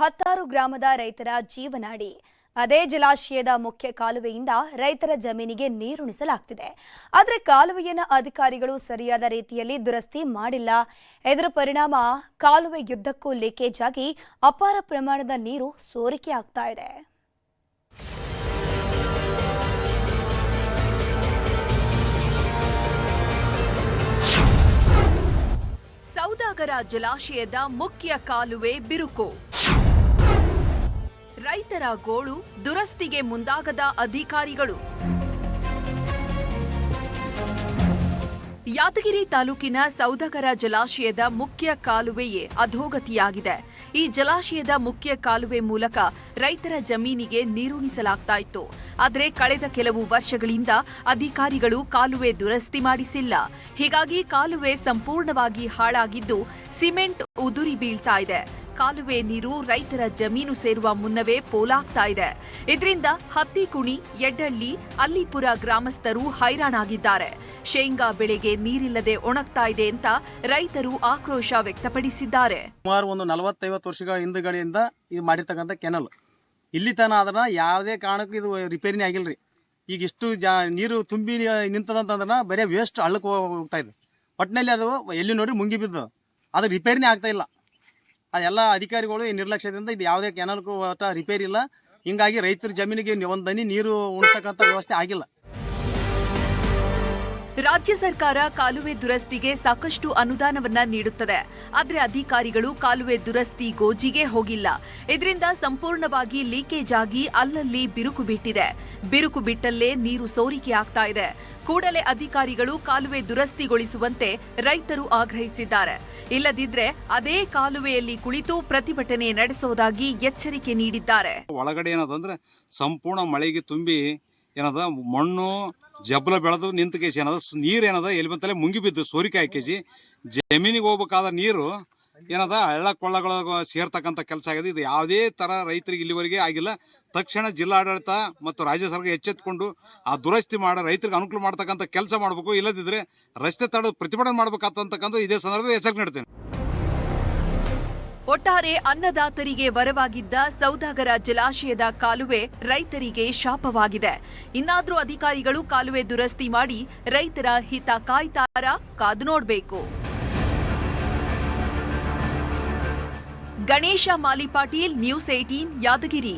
ಹತ್ತಾರು ಗ್ರಾಮದ ರೈತರ ಜೀವನಾಡಿ. ಅದೇ ಜಲಾಶಯದ ಮುಖ್ಯ ಕಾಲುವೆಯಿಂದ ರೈತರ ಜಮೀನಿಗೆ ನೀರುಣಿಸಲಾಗ್ತಿದೆ. ಆದರೆ ಕಾಲುವೆಯನ್ನು ಅಧಿಕಾರಿಗಳು ಸರಿಯಾದ ರೀತಿಯಲ್ಲಿ ದುರಸ್ತಿ ಮಾಡಿಲ್ಲ. ಇದರ ಪರಿಣಾಮ, ಕಾಲುವೆ ಯುದ್ಧಕ್ಕೂ ಲೀಕೇಜ್ ಆಗಿ ಅಪಾರ ಪ್ರಮಾಣದ ನೀರು ಸೋರಿಕೆ ಆಗ್ತಾ ಇದೆ. ಸೌದಾಗರ ಜಲಾಶಯದ ಮುಖ್ಯ ಕಾಲುವೆ ಬಿರುಕು. ರೈತರ ಗೋಳು ದುರಸ್ತಿಗೆ ಮುಂದಾಗದ ಅಧಿಕಾರಿಗಳು. ಯಾದಗಿರಿ ತಾಲೂಕಿನ ಸೌದಗರ ಜಲಾಶಯದ ಮುಖ್ಯ ಕಾಲುವೆಯೇ ಅಧೋಗತಿಯಾಗಿದೆ. ಈ ಜಲಾಶಯದ ಮುಖ್ಯ ಕಾಲುವೆ ಮೂಲಕ ರೈತರ ಜಮೀನಿಗೆ ನೀರುಣಿಸಲಾಗ್ತಾ ಇತ್ತು. ಆದರೆ ಕಳೆದ ಕೆಲವು ವರ್ಷಗಳಿಂದ ಅಧಿಕಾರಿಗಳು ಕಾಲುವೆ ದುರಸ್ತಿ ಮಾಡಿಸಿಲ್ಲ. ಹೀಗಾಗಿ ಕಾಲುವೆ ಸಂಪೂರ್ಣವಾಗಿ ಹಾಳಾಗಿದ್ದು ಸಿಮೆಂಟ್ ಉದುರಿ ಬೀಳ್ತಾ ಇದೆ. ಕಾಲುವೆ ನೀರು ರೈತರ ಜಮೀನು ಸೇರುವ ಮುನ್ನವೇ ಪೋಲಾಗ್ತಾ ಇದೆ. ಇದರಿಂದ ಹತ್ತಿಕುಣಿ ಎಡ್ಡಳ್ಳಿ ಅಲ್ಲಿಪುರ ಗ್ರಾಮಸ್ಥರು ಹೈರಾಣಾಗಿದ್ದಾರೆ. ಶೇಂಗಾ ಬೆಳೆಗೆ ನೀರಿಲ್ಲದೆ ಒಣಗ್ತಾ ಇದೆ ಅಂತ ರೈತರು ಆಕ್ರೋಶ ವ್ಯಕ್ತಪಡಿಸಿದ್ದಾರೆ. ಸುಮಾರು ಒಂದು ನಲವತ್ತೈವತ್ತು ವರ್ಷಗಳ ಹಿಂದುಗಡೆಯಿಂದ ಇದು ಮಾಡಿರ್ತಕ್ಕಂಥ ಕೆನಲ್. ಇಲ್ಲಿ ತನ ಅದನ್ನ ಯಾವುದೇ ಕಾರಣಕ್ಕೂ ಇದು ರಿಪೇರಿನೇ ಆಗಿಲ್ಲರಿ ಈಗ ಇಷ್ಟು ಜಾ ನೀರು ತುಂಬಿ ನಿಂತದಂತಂದ್ರೆ ಬರೀ ವೇಸ್ಟ್ ಹಳ್ಳಕ್ಕೆ ಹೋಗ್ತಾ ಇದೆ. ಒಟ್ಟಿನಲ್ಲಿ ಅದು ಎಲ್ಲಿ ನೋಡಿ ಮುಂಗಿ ಬಿದ್ದು ಅದು ರಿಪೇರಿನೇ ಆಗ್ತಾ ಇಲ್ಲ. ಅದೆಲ್ಲ ಅಧಿಕಾರಿಗಳು ಈ ನಿರ್ಲಕ್ಷ್ಯದಿಂದ ಇದು ಯಾವುದೇ ಕೆನಲ್ಗೂ ರಿಪೇರಿ ಇಲ್ಲ. ಹಿಂಗಾಗಿ ರೈತರ ಜಮೀನಿಗೆ ಒಂದು ದನಿ ನೀರು ಉಣ್ಸಕ್ಕಂಥ ವ್ಯವಸ್ಥೆ ಆಗಿಲ್ಲ. ರಾಜ್ಯ ಸರ್ಕಾರ ಕಾಲುವೆ ದುರಸ್ತಿಗೆ ಸಾಕಷ್ಟು ಅನುದಾನವನ್ನ ನೀಡುತ್ತದೆ. ಆದರೆ ಅಧಿಕಾರಿಗಳು ಕಾಲುವೆ ದುರಸ್ತಿ ಗೋಜಿಗೆ ಹೋಗಿಲ್ಲ. ಇದರಿಂದ ಸಂಪೂರ್ಣವಾಗಿ ಲೀಕೇಜ್ ಆಗಿ ಅಲ್ಲಲ್ಲಿ ಬಿರುಕು ಬಿಟ್ಟಿದೆ. ಬಿರುಕು ಬಿಟ್ಟಲ್ಲೇ ನೀರು ಸೋರಿಕೆ ಆಗ್ತಾ ಇದೆ. ಕೂಡಲೇ ಅಧಿಕಾರಿಗಳು ಕಾಲುವೆ ದುರಸ್ತಿಗೊಳಿಸುವಂತೆ ರೈತರು ಆಗ್ರಹಿಸಿದ್ದಾರೆ. ಇಲ್ಲದಿದ್ರೆ ಅದೇ ಕಾಲುವೆಯಲ್ಲಿ ಕುಳಿತು ಪ್ರತಿಭಟನೆ ನಡೆಸುವುದಾಗಿ ಎಚ್ಚರಿಕೆ ನೀಡಿದ್ದಾರೆ. ಒಳಗಡೆ ಏನದಂದ್ರೆ ಸಂಪೂರ್ಣ ಮಳೆಗೆ ತುಂಬಿ ಏನದ ಮಣ್ಣು ಜಬ್ಲ ಬೆಳೆದು ನಿಂತ ಕೇಸಿ ಏನದ? ನೀರು ಏನದ? ಎಲ್ಲಿ ಬಂತಲೇ ಮುಂಗಿ ಬಿದ್ದು ಸೋರಿಕಾಯಿ ಕೇಸಿ ಜಮೀನಿಗೆ ಹೋಗ್ಬೇಕಾದ ನೀರು ಏನದ? ಹಳ್ಳ ಕೊಳ್ಳಗಳ ಸೇರ್ತಕ್ಕಂಥ ಕೆಲಸ ಆಗಿದೆ. ಇದು ಯಾವುದೇ ಥರ ರೈತರಿಗೆ ಇಲ್ಲಿವರೆಗೆ ಆಗಿಲ್ಲ. ತಕ್ಷಣ ಜಿಲ್ಲಾಡಳಿತ ಮತ್ತು ರಾಜ್ಯ ಸರ್ಕಾರ ಎಚ್ಚೆತ್ಕೊಂಡು ಆ ದುರಸ್ತಿ ಮಾಡಿ ರೈತರಿಗೆ ಅನುಕೂಲ ಮಾಡ್ತಕ್ಕಂಥ ಕೆಲಸ ಮಾಡಬೇಕು. ಇಲ್ಲದಿದ್ದರೆ ರಸ್ತೆ ತಡೆದು ಪ್ರತಿಭಟನೆ ಮಾಡಬೇಕಾಗ್ತಕ್ಕಂಥ ಇದೇ ಸಂದರ್ಭದಲ್ಲಿ ಎಚ್ಚರಿಕೆ ನೀಡ್ತೇನೆ. ಒಟ್ಟಾರೆ ಅನ್ನದಾತರಿಗೆ ವರವಾಗಿದ್ದ ಸೌದಾಗರ ಜಲಾಶಯದ ಕಾಲುವೆ ರೈತರಿಗೆ ಶಾಪವಾಗಿದೆ. ಇನ್ನಾದರೂ ಅಧಿಕಾರಿಗಳು ಕಾಲುವೆ ದುರಸ್ತಿ ಮಾಡಿ ರೈತರ ಹಿತ ಕಾಯ್ತಾರ, ಕಾದು ನೋಡಬೇಕು. Ganesha Malipatil news eighteen Yadgir.